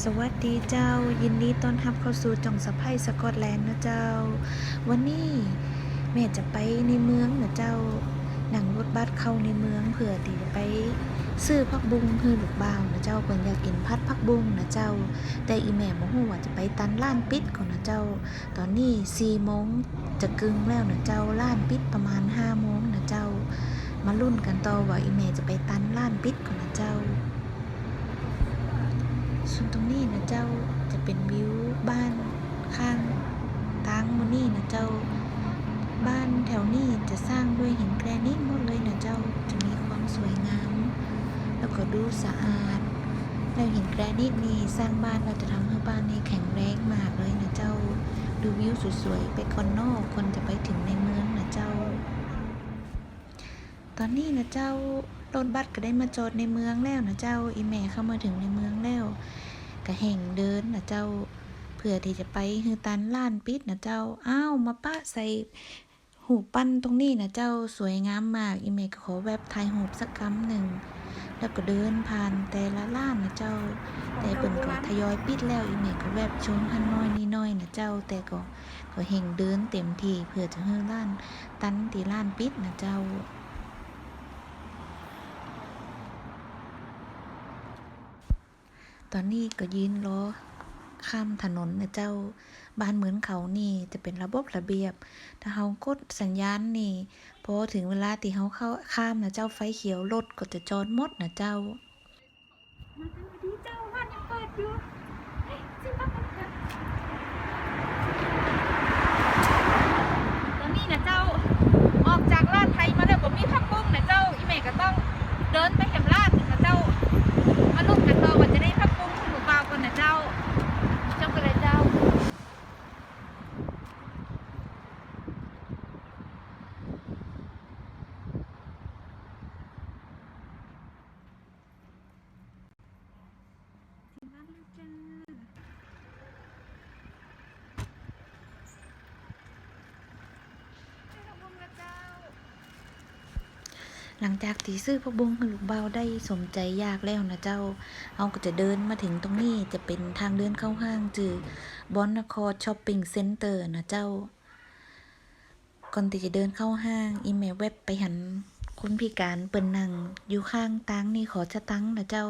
สวัสดีเจ้า ยินดีต้อนรับเข้าสู่จ่องสะพายสกอตแลนด์นะเจ้า วันนี้แม่จะไปในเมืองนะเจ้านั่งรถบัสเข้าในเมืองเพื่อที่จะไปซื้อพักบุ้งเพื่อลูกบ่าวนะเจ้าเพิ่นอยากกินพัดพักบุ้งนะเจ้า แต่อีแม่บ่ฮู้ว่าจะไปตันล้านปิดก่อนนะเจ้า ตอนนี้4โมงจะกึ่งแล้วนะเจ้าล้านปิดประมาณ5โมงนะเจ้า มาลุ้นกันต่อว่าอีแม่จะไปตันล้านปิดก่อนนะเจ้า นตรงนี้นะเจ้าจะเป็นวิวบ้านข้างทางมูนี่นะเจ้า บ้านแถวนี้จะสร้างด้วยหินแกรนิตหมดเลยนะเจ้าจะมีความสวยงาม แล้วก็ดูสะอาดแล้วหินแกรนิตนี่สร้างบ้านเราจะทำให้บ้านนี้แข็งแรงมากเลยนะเจ้า ดูวิวสวยๆไปคอนนอกคนจะไปถึงในเมืองนะเจ้า ตอนนี้นะเจ้า รถบัสก็ได้มาจอดในเมืองแล้วนะเจ้าอีแม่เข้ามาถึงในเมืองแล้วก็แห่งเดินนะเจ้า เพื่อที่จะไปฮือตันล้านปิดนะเจ้าอ้าวมาปะใส่หูปั้นตรงนี้นะเจ้าสวยงามมากอีเมก็ขอแวบถ่ายหูสักคำหนึ่งแล้วก็เดินผ่านแต่ละล้านนะเจ้า แต่เปิ่นก็ทยอยปิดแล้วอีเมก็แวบชมหันน้อยนี่น้อยนะเจ้า แต่ก็ก็เห่งเดินเต็มที่เพื่อจะฮือล้าน ตันตีล้านปิดนะเจ้า ตอนนี้ก็ยืนรอข้ามถนนนะเจ้าบ้านเหมือนเขานี่จะเป็นระบบระเบียบ ถ้าเขากดสัญญาณนี่พอถึงเวลาที่เขาเข้าข้ามนะเจ้าไฟเขียวรถก็จะจอดมดนะเจ้ามาทำดีเจ้าบ้านยังเปิดอยู่เฮ้ยจริงปะมันเปิดตอนนี้นะเจ้าออกจากลาดไทยมาแล้วก็มีพักบุ้งนะเจ้าอีเมก็ต้องเดินไปเข็มลาดนะเจ้า มาลุ้นกันต่อว่าจะได้พักบุ้งหรือเปล่ากันนะเจ้าเจ้ากันเลยเจ้า ถึงบ้านแล้วจ้าได้พักบุ้งแล้วเจ้า หลังจากที่ซื้อพระบงให้ลูกเบาได้สมใจยากแล้วนะเจ้าเราก็จะเดินมาถึงตรงนี้จะเป็นทางเดินเข้าห้างจือบอนนครช้อปปิ้งเซ็นเตอร์นะเจ้า ก่อนที่จะเดินเข้าห้างอีเมลเว็บไปหันคนพิการเปิ่นนั่งอยู่ข้างตังนี่ขอจะตังนะเจ้า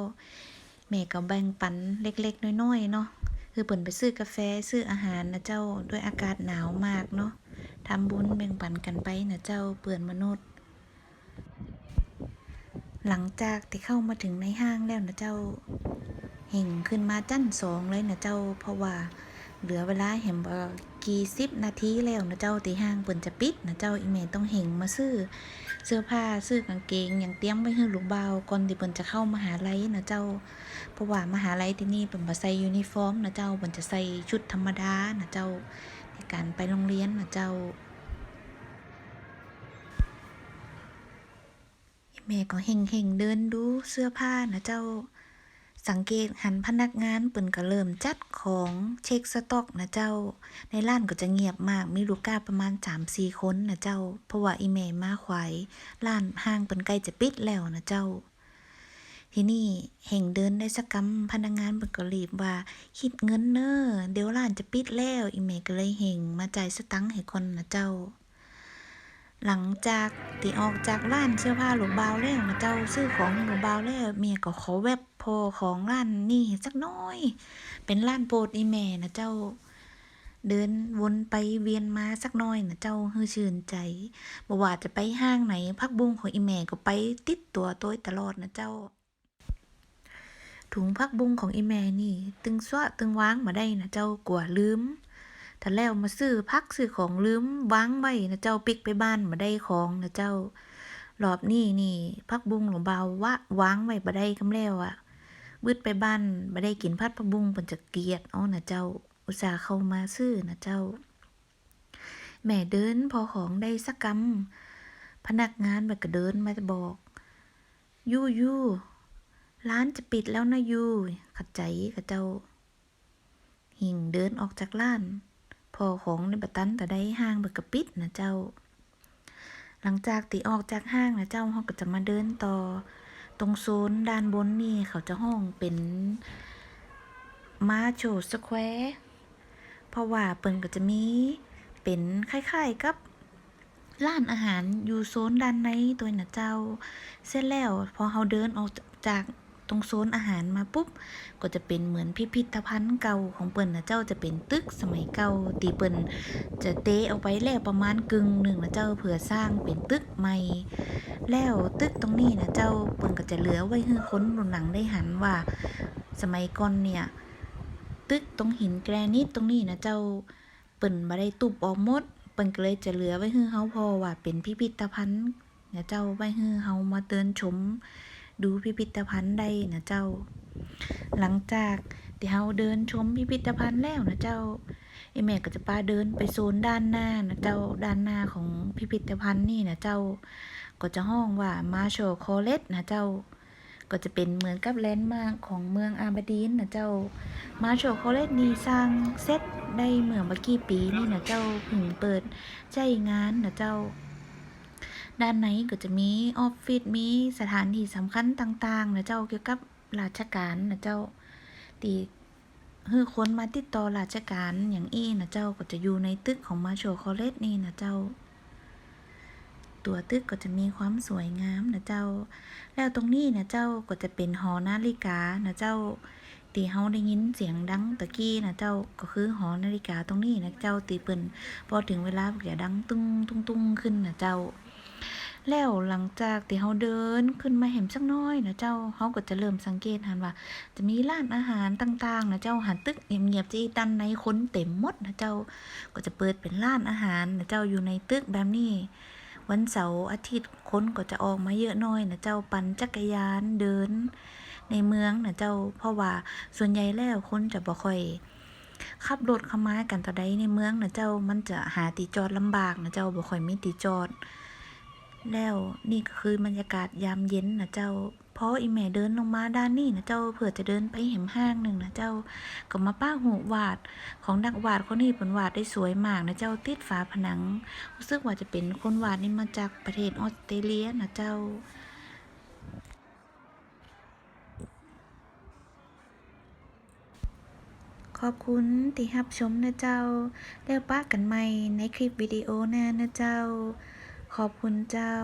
แม่ก็แบ่งปันเล็กๆน้อยๆเนาะคือเปิ่นไปซื้อกาแฟซื้ออาหารนะเจ้าด้วยอากาศหนาวมากเนาะทำบุญแบ่งปันกันไปนะเจ้าเปื่อนมนุษย์ หลังจากที่เข้ามาถึงในห้างแล้วนะเจ้าเห่งขึ้นมาจั้นสองเลยนะเจ้า เพราะว่าเหลือเวลาเห็นบ่กี่สิบนาทีแล้วนะเจ้าตีห้างเปิ่นจะปิดนะเจ้าอีเมลต้องเห่งมาซื้อ เสื้อผ้าซื้อกางเกงอย่างเตรียมไว้ให้ลูกบ่าก่อนที่เปิ่นจะเข้ามหาลัยนะเจ้า เพราะว่ามหาลัยที่นี่เปิ่นบ่ใส่ยูนิฟอร์มนะเจ้าเปิ่นจะใส่ชุดธรรมดานะเจ้าในการไปโรงเรียนนะเจ้า แม่ก็เห่งเหงเดินดูเสื้อผ้านะเจ้า สังเกตหันพนักงานเปิ่นก็เริ่มจัดของเช็คสต็อกนะเจ้า ในร้านก็จะเงียบมากมีลูกค้าประมาณ3 4คนนะเจ้า เพราะว่าอีแม่มาขวายร้านห้างเปิ่นใกล้จะปิดแล้วนะเจ้าที่นี่เห่งเดินได้สักกำพนักงานปิ่นก็รีบว่า คิดเงินเนอ้อเดี๋ยวร้านจะปิดแล้ว อีแม่ก็เลยเห่งมาจ่ายสตังค์ให้คนนะเจ้า หลังจากที่ออกจากร้านเสื้อผ้าหลูกบาวแล้วนะเจ้าซื้อของหลูกบาวแล้วเมียก็ขอแวบพอของร้านนี่สักน้อย เป็นร้านโปรดอีแม่นะเจ้า เดินวนไปเวียนมาสักน้อยนะเจ้าฮือชื่นใจบ่ว่าจะไปห้างไหนพักบุ้งของอีแม่ก็ไปติดตัวต้ยตลอดนะเจ้า ถุงพักบุ้งของอีแม่นี่ ตึงสวะตึงว้างมาได้นะเจ้ากลัวลืม ถ้าแล้วมาซื้อพักซื้อของลืมวางไว้นะเจ้าปิกไปบ้านมาได้ของนะเจ้ารอบนี้นี่พักบุ้งหลวงเบาวะวางไว้บ่ได้คำแล้วอะวืดไปบ้านบ่ได้กินพัดพักบุ้งเพิ่นจะเกลียดเอนะเจ้า อุตส่าห์เข้ามาซื้อนะเจ้า แม่เดินพอของได้สักกำพนักงานมันก็เดินมาจะบอกยูยูร้านจะปิดแล้วนะยูขัดใจกับเจ้า หิ่งเดินออกจากร้าน พอของในบัตันแต่ได้ห้างเบิกกระปิดนะเจ้า หลังจากตีออกจากห้างนะเจ้าเขาก็จะมาเดินต่อ ตรงโซนด้านบนนี่เขาจะห้องเป็นมาโชสแควร์เพราะว่าเปิ่นก็จะมีเป็นคล้ายๆกับร้านอาหารอยู่โซนด้านในตัวนะเจ้า เสร็จแล้วพอเราเดินออกจาก ตรงโซนอาหารมาปุ๊บ ก็จะเป็นเหมือนพิพิธภัณฑ์เก่าของเปิ่นนะเจ้าจะเป็นตึกสมัยเก่าตีเปิ่นจะเตะเอาไว้แล้วประมาณกึ่งหนึ่งนะเจ้าเผื่อสร้างเป็นตึกใหม่ แล้วตึกตรงนี้นะเจ้าเปิ่นก็จะเหลือไว้ให้คนรุ่นหลังได้หันว่า สมัยก่อนเนี่ย ตึกตรงหินแกรนิตตรงนี้นะเจ้าเปิ่นบ่ได้ตุบออกหมดเปิ่นก็เลยจะเหลือไว้ให้เฮาพอว่าเป็นพิพิธภัณฑ์นะเจ้าไว้ให้เฮามาเดินชม ดูพิพิธภัณฑ์ได้นะเจ้า หลังจากที่เฮาเดินชมพิพิธภัณฑ์แล้วนะเจ้าไอแม่ก็จะพาเดินไปโซนด้านหน้านะเจ้าด้านหน้าของพิพิธภัณฑ์นี่นะเจ้า ก็จะห้องว่ามาโชคอเลสนะเจ้า ก็จะเป็นเหมือนกับแลนด์มาร์คของเมืองอาบดีนนะเจ้า มาโชคอเลสนี่สร้างเซตได้เมื่อเมื่อกี่ปีนี่นะเจ้าเพิ่งเปิดใจงานนะเจ้า ด้านในก็จะมีออฟฟิศมีสถานที่สำคัญต่างๆนะเจ้าเกี่ยวกับราชการนะเจ้าตีฮือคนมาติดต่อราชการอย่างอี้นะเจ้าก็จะอยู่ในตึกของมาโชคอเลสนี่นะเจ้า ตัวตึกก็จะมีความสวยงามนะเจ้า แล้วตรงนี้นะเจ้าก็จะเป็นหอนาฬิกานะเจ้าตีเฮาได้ยินเสียงดังตะกี้นะเจ้าก็คือหอนาฬิกาตรงนี้นะเจ้าตีเปิ่นพอถึงเวลาก็จะดังตุ้งตุ้งตุ้งขึ้นนะเจ้า แล้วหลังจากที่เฮาเดินขึ้นมาเห็นสักน้อยนะเจ้าเฮาก็จะเริ่มสังเกตหันว่า จะมีร้านอาหารต่างๆนะเจ้าหันตึกเงียบๆจะอีตันในคนเต็มหมดนะเจ้าก็จะเปิดเป็นร้านอาหารนะเจ้าอยู่ในตึกแบบนี้วันเสาร์อาทิตย์คนก็จะออกมาเยอะน้อยนะเจ้าปั่นจักรยานเดิน ในเมืองนะเจ้า เพราะว่าส่วนใหญ่แล้วคนจะบ่ค่อยขับรถเข้ามากันต่อใดในเมืองนะเจ้ามันจะหาตีจอดลำบากนะเจ้าบ่ค่อยมีตีจอด แล้วนี่ก็คือบรรยากาศยามเย็นนะเจ้าพออีแม่เดินลงมาด้านนี้นะเจ้าเผื่อจะเดินไปเห็นห้างหนึ่งนะเจ้าก็มาป้าหูวาดของนักวาดคนนี้เป็นวาดได้สวยมากนะเจ้าติดฝาผนังรู้สึกว่าจะเป็นคนวาดนี่มาจากประเทศออสเตรเลียนะเจ้าขอบคุณที่รับชมนะเจ้า แล้วป้ากันใหม่ในคลิปวิดีโอหน้านะเจ้า ขอบคุณเจ้า